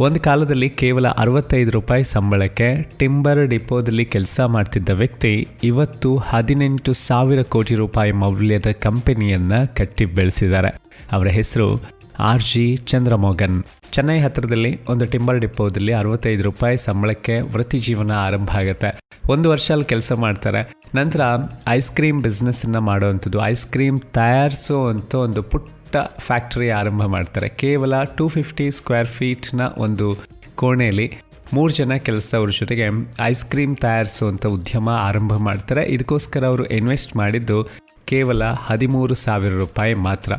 ಒಂದು ಕಾಲದಲ್ಲಿ ಕೇವಲ ಅರವತ್ತೈದು ರೂಪಾಯಿ ಸಂಬಳಕ್ಕೆ ಟಿಂಬರ್ ಡಿಪೋದಲ್ಲಿ ಕೆಲಸ ಮಾಡ್ತಿದ್ದ ವ್ಯಕ್ತಿ ಇವತ್ತು ಹದಿನೆಂಟು ಸಾವಿರ ಕೋಟಿ ರೂಪಾಯಿ ಮೌಲ್ಯದ ಕಂಪನಿಯನ್ನು ಕಟ್ಟಿ ಬೆಳೆಸಿದ್ದಾರೆ. ಅವರ ಹೆಸರು ಆರ್ ಜಿ ಚಂದ್ರಮೋಗನ್. ಚೆನ್ನೈ ಹತ್ತಿರದಲ್ಲಿ ಒಂದು ಟಿಂಬರ್ ಡಿಪೋದಲ್ಲಿ ಅರವತ್ತೈದು ರೂಪಾಯಿ ಸಂಬಳಕ್ಕೆ ವೃತ್ತಿ ಜೀವನ ಆರಂಭ ಆಗುತ್ತೆ. ಒಂದು ವರ್ಷ ಅಲ್ಲಿ ಕೆಲಸ ಮಾಡ್ತಾರೆ. ನಂತರ ಐಸ್ ಕ್ರೀಮ್ ಬಿಸ್ನೆಸ್ಸನ್ನು ಮಾಡುವಂಥದ್ದು ಐಸ್ ಕ್ರೀಮ್ ತಯಾರಿಸೋ ಅಂತ ಒಂದು ಪುಟ್ಟ ಫ್ಯಾಕ್ಟರಿ ಆರಂಭ ಮಾಡ್ತಾರೆ. ಕೇವಲ ಟೂ ಫಿಫ್ಟಿ ಸ್ಕ್ವೇರ್ ಫೀಟ್ನ ಒಂದು ಕೋಣೆಯಲ್ಲಿ ಮೂರು ಜನ ಕೆಲಸದವ್ರ ಜೊತೆಗೆ ಐಸ್ ಕ್ರೀಮ್ ತಯಾರಿಸುವಂಥ ಉದ್ಯಮ ಆರಂಭ ಮಾಡ್ತಾರೆ. ಇದಕ್ಕೋಸ್ಕರ ಅವರು ಇನ್ವೆಸ್ಟ್ ಮಾಡಿದ್ದು ಕೇವಲ ಹದಿಮೂರು ಸಾವಿರ ರೂಪಾಯಿ ಮಾತ್ರ.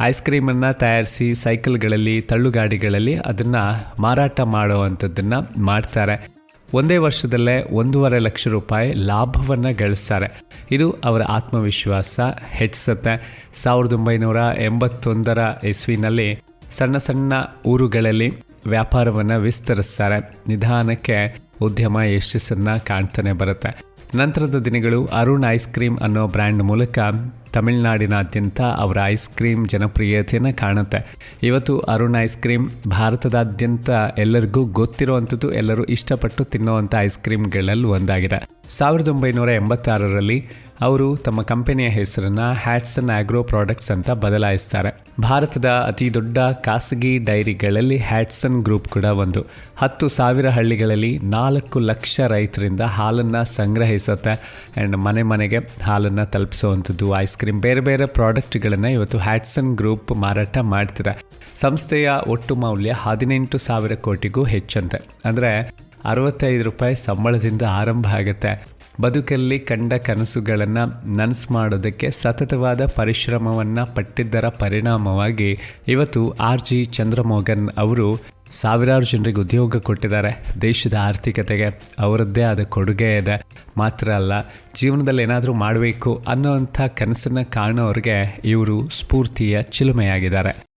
ಐಸ್ ಕ್ರೀಮನ್ನು ತಯಾರಿಸಿ ಸೈಕಲ್ಗಳಲ್ಲಿ ತಳ್ಳುಗಾಡಿಗಳಲ್ಲಿ ಅದನ್ನು ಮಾರಾಟ ಮಾಡುವಂಥದ್ದನ್ನು ಮಾಡ್ತಾರೆ. ಒಂದೇ ವರ್ಷದಲ್ಲೇ ಒಂದೂವರೆ ಲಕ್ಷ ರೂಪಾಯಿ ಲಾಭವನ್ನು ಗಳಿಸ್ತಾರೆ. ಇದು ಅವರ ಆತ್ಮವಿಶ್ವಾಸ ಹೆಚ್ಚಿಸುತ್ತೆ. ಸಾವಿರದ ಒಂಬೈನೂರ ಎಂಬತ್ತೊಂದರ ಇಸ್ವಿನಲ್ಲಿ ಸಣ್ಣ ಸಣ್ಣ ಊರುಗಳಲ್ಲಿ ವ್ಯಾಪಾರವನ್ನು ವಿಸ್ತರಿಸ್ತಾರೆ. ನಿಧಾನಕ್ಕೆ ಉದ್ಯಮ ಯಶಸ್ಸನ್ನು ಕಾಣ್ತಾನೆ ಬರುತ್ತೆ. ನಂತರದ ದಿನಗಳು ಅರುಣ್ ಐಸ್ ಕ್ರೀಮ್ ಅನ್ನೋ ಬ್ರ್ಯಾಂಡ್ ಮೂಲಕ ತಮಿಳುನಾಡಿನಾದ್ಯಂತ ಅವರ ಐಸ್ ಕ್ರೀಮ್ ಜನಪ್ರಿಯತೆಯನ್ನು ಕಾಣುತ್ತೆ. ಇವತ್ತು ಅರುಣ್ ಐಸ್ ಕ್ರೀಮ್ ಭಾರತದಾದ್ಯಂತ ಎಲ್ಲರಿಗೂ ಗೊತ್ತಿರುವಂಥದ್ದು, ಎಲ್ಲರೂ ಇಷ್ಟಪಟ್ಟು ತಿನ್ನುವಂಥ ಐಸ್ ಕ್ರೀಮ್ಗಳಲ್ಲಿ ಒಂದಾಗಿದೆ. ಸಾವಿರದ ಒಂಬೈನೂರ ಎಂಬತ್ತಾರರಲ್ಲಿ ಅವರು ತಮ್ಮ ಕಂಪನಿಯ ಹೆಸರನ್ನು ಹ್ಯಾಟ್ಸನ್ ಆಗ್ರೋ ಪ್ರಾಡಕ್ಟ್ಸ್ ಅಂತ ಬದಲಾಯಿಸ್ತಾರೆ. ಭಾರತದ ಅತಿ ದೊಡ್ಡ ಖಾಸಗಿ ಡೈರಿಗಳಲ್ಲಿ ಹ್ಯಾಟ್ಸನ್ ಗ್ರೂಪ್ ಕೂಡ ಒಂದು. ಹತ್ತು ಸಾವಿರ ಹಳ್ಳಿಗಳಲ್ಲಿ ನಾಲ್ಕು ಲಕ್ಷ ರೈತರಿಂದ ಹಾಲನ್ನು ಸಂಗ್ರಹಿಸುತ್ತೆ. ಆ್ಯಂಡ್ ಮನೆ ಮನೆಗೆ ಹಾಲನ್ನು ತಲುಪಿಸುವಂಥದ್ದು, ಐಸ್ ಕ್ರೀಮ್, ಬೇರೆ ಬೇರೆ ಪ್ರಾಡಕ್ಟ್ಗಳನ್ನು ಇವತ್ತು ಹ್ಯಾಟ್ಸನ್ ಗ್ರೂಪ್ ಮಾರಾಟ ಮಾಡ್ತಾರೆ ಸಂಸ್ಥೆಯ ಒಟ್ಟು ಮೌಲ್ಯ ಹದಿನೆಂಟು ಸಾವಿರ ಕೋಟಿಗೂ ಹೆಚ್ಚಂತೆ. ಅಂದರೆ ಅರವತ್ತೈದು ರೂಪಾಯಿ ಸಂಬಳದಿಂದ ಆರಂಭ ಆಗುತ್ತೆ. ಬದುಕಲ್ಲಿ ಕಂಡ ಕನಸುಗಳನ್ನು ನನಸು ಮಾಡೋದಕ್ಕೆ ಸತತವಾದ ಪರಿಶ್ರಮವನ್ನು ಪಟ್ಟಿದ್ದರ ಪರಿಣಾಮವಾಗಿ ಇವತ್ತು ಆರ್ ಜಿ ಚಂದ್ರಮೋಹನ್ ಅವರು ಸಾವಿರಾರು ಜನರಿಗೆ ಉದ್ಯೋಗ ಕೊಟ್ಟಿದ್ದಾರೆ. ದೇಶದ ಆರ್ಥಿಕತೆಗೆ ಅವರದ್ದೇ ಆದ ಕೊಡುಗೆ ಇದೆ. ಮಾತ್ರ ಅಲ್ಲ, ಜೀವನದಲ್ಲಿ ಏನಾದರೂ ಮಾಡಬೇಕು ಅನ್ನೋವಂಥ ಕನಸನ್ನು ಕಾಣೋರಿಗೆ ಇವರು ಸ್ಫೂರ್ತಿಯ ಚಿಲುಮೆಯಾಗಿದ್ದಾರೆ.